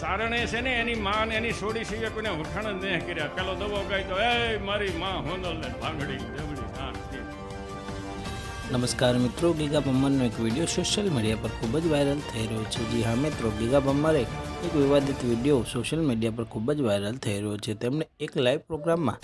સારણે છે ને, એની માં ને એની છોડી સિવાય કોઈને વખાણ જ નહીં કર્યા. પેલો દવો ગાય તો એ મારી માં હોનલ ને ભાંગડી, દેવડી નમસ્કાર મિત્રો, ગીગા બમ્મરનો એક વીડિયો સોશિયલ મીડિયા પર ખૂબ જ વાયરલ થઈ રહ્યો છે. જી હા મિત્રો, ગીગા બમ્મરે એક વિવાદિત વીડિયો સોશિયલ મીડિયા પર ખૂબ જ વાયરલ થઈ રહ્યો છે. તેમણે એક લાઈવ પ્રોગ્રામમાં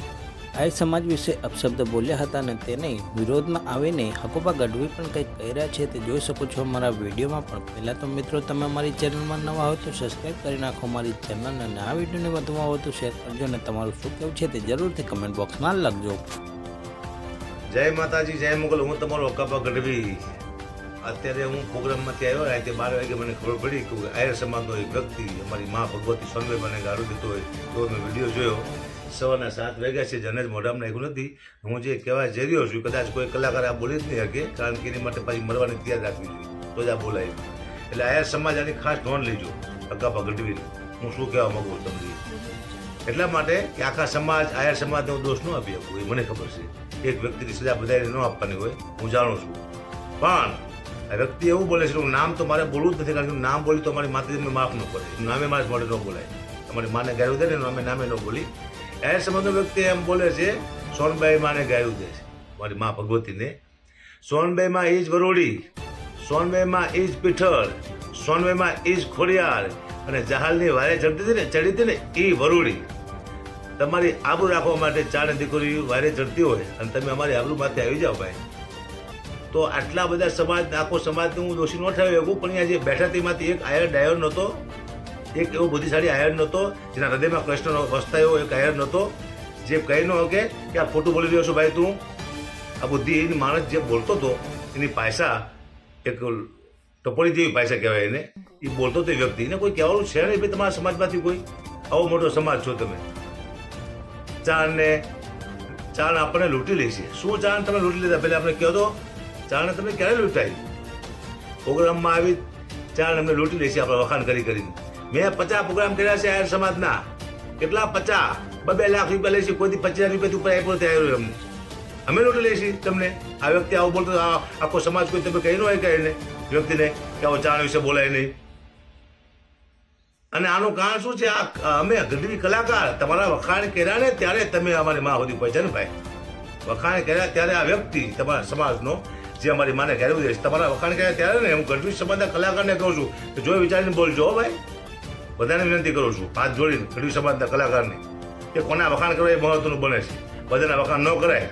આર્ય સમાજ વિશે અપશબ્દ બોલ્યા હતા અને તેને વિરોધમાં આવીને હકોબા ગઢવી પણ કંઈક કહી રહ્યા છે તે જોઈ શકો છો મારા વિડીયોમાં પણ. પહેલાં તો મિત્રો, તમે અમારી ચેનલમાં નવા હોય તો સબસ્ક્રાઈબ કરી નાખો મારી ચેનલ અને આ વિડીયોને વધુમાં વધુ શેર કરજો અને તમારું શું કહેવું છે તે જરૂરથી કમેન્ટ બોક્સમાં લખજો. જય માતાજી, જય મુગલ. હું તમારો હકાપા ગઢવી. અત્યારે હું પ્રોગ્રામમાંથી આવ્યો, રાતે બાર વાગે મને ખબર પડી કે આયર સમાજનો એક વ્યક્તિ, અમારી મા ભગવતી સ્વામી મને ગાળું દીધો હોય તો મેં વીડિયો જોયો સવારના સાત વાગ્યા છે જને જ મોઢામાં નાખ્યું નથી. હું જે કહેવા જઈ રહ્યો છું, કદાચ કોઈ કલાકાર આ બોલી જ નહીં શકે, કારણ કે એની માટે પાછી મરવાની તૈયાર રાખવી જોઈએ. તો જ આ બોલાય. એટલે આયા સમાજ આની ખાસ નોંધ લેજો અકાપા ગઢવીને. હું શું કહેવા માંગુ તમને? એટલા માટે કે આખા સમાજ આયર સમાજને દોષ ન આપી શકું, એ મને ખબર છે. એક વ્યક્તિની સજા બધાને ન આપવાની હોય, હું જાણું છું. પણ આ વ્યક્તિ એવું બોલે છે નામ તો મારે બોલવું જ નથી, કારણ કે નામ બોલી તો મારી માતાજીને માફ ન પડે નામે મારે મોઢે ન બોલાય. તમારી માને ગાયું દે ને અમે નામે ન બોલી. એ સંબંધો વ્યક્તિ એમ બોલે છે, સોનબાઈ માને ગાયું દે છે. મારી મા ભગવતીને સોનભાઈમાં એ જ વરોડી એ જ પીઠળ શ્રોણભાઈમાં એ જ ખોડિયાર અને જહાલની વારે ચડતી હતી ને, ચડી હતી ને એ વરોડી તમારી આબરૂ રાખવા માટે ચાર દીકરી વારે ચડતી હોય અને તમે અમારી આબરૂ માથે આવી જાઓ ભાઈ. તો આટલા બધા સમાજ, આખો સમાજને હું દોષી ન ઠરાવી શકું પણ અહીંયા જે બેઠા તેમાંથી એક આયર ડાયર નહોતો એક એવો બુદ્ધિશાળી આયર નહોતો, જેના હૃદયમાં કૃષ્ણનો વસતા એવો એક આયર નહોતો, જે કહી ન શકે કે આ ખોટું બોલી રહ્યો છું ભાઈ તું. આ બુદ્ધિ એની માણસ જે બોલતો હતો, એની પાયસા એક ટપોળી જેવી પાયસા કહેવાય એને. એ બોલતો તે વ્યક્તિ. એને કોઈ કહેવાનું છે નહીં ભાઈ તમારા સમાજમાંથી કોઈ? આવો મોટો સમાજ છો તમે. ચાણને ચાણ આપણને લૂંટી લે શું ચાણ તમે લૂંટી લીધા? પહેલાં આપણે કહો તો ચાણને તમે ક્યારે લૂંટાઈ? પ્રોગ્રામમાં આવી ચાણ અમને લૂંટી લે છે, આપણે વખાણ કરી કરીને. મેં પચાસ પ્રોગ્રામ કર્યા છે આયર સમાજના. કેટલા પચાસ? બબે લાખ રૂપિયા લેશે કોઈથી પચાસ રૂપિયા ઉપર આપ્યો ત્યાં અમને અમે લૂંટી લેશી તમને. આ વ્યક્તિ આવું બોલતો આખો સમાજ કોઈ તમે કહી ન હોય કહીને વ્યક્તિને કે આવો ચાણ વિશે બોલાય નહીં. અને આનું કારણ શું છે? આ, અમે ગઢવી કલાકાર, તમારા વખાણ કર્યા ને ત્યારે તમે અમારી માં સુધી પહોંચ્યા ને ભાઈ. વખાણ કર્યા ત્યારે આ વ્યક્તિ તમારા સમાજનો, જે અમારી માને ઘેરવું છે, તમારા વખાણ કર્યા ત્યારે ને હું ગઢવી સમાજના કલાકારને કહું છું કે જો વિચારીને બોલજો ભાઈ. બધાને વિનંતી કરું છું, હાથ જોડીને ખેડૂત સમાજના કલાકારને, કે કોના વખાણ કરવા એ મહત્વનું બને છે. બધાના વખાણ ન કરાય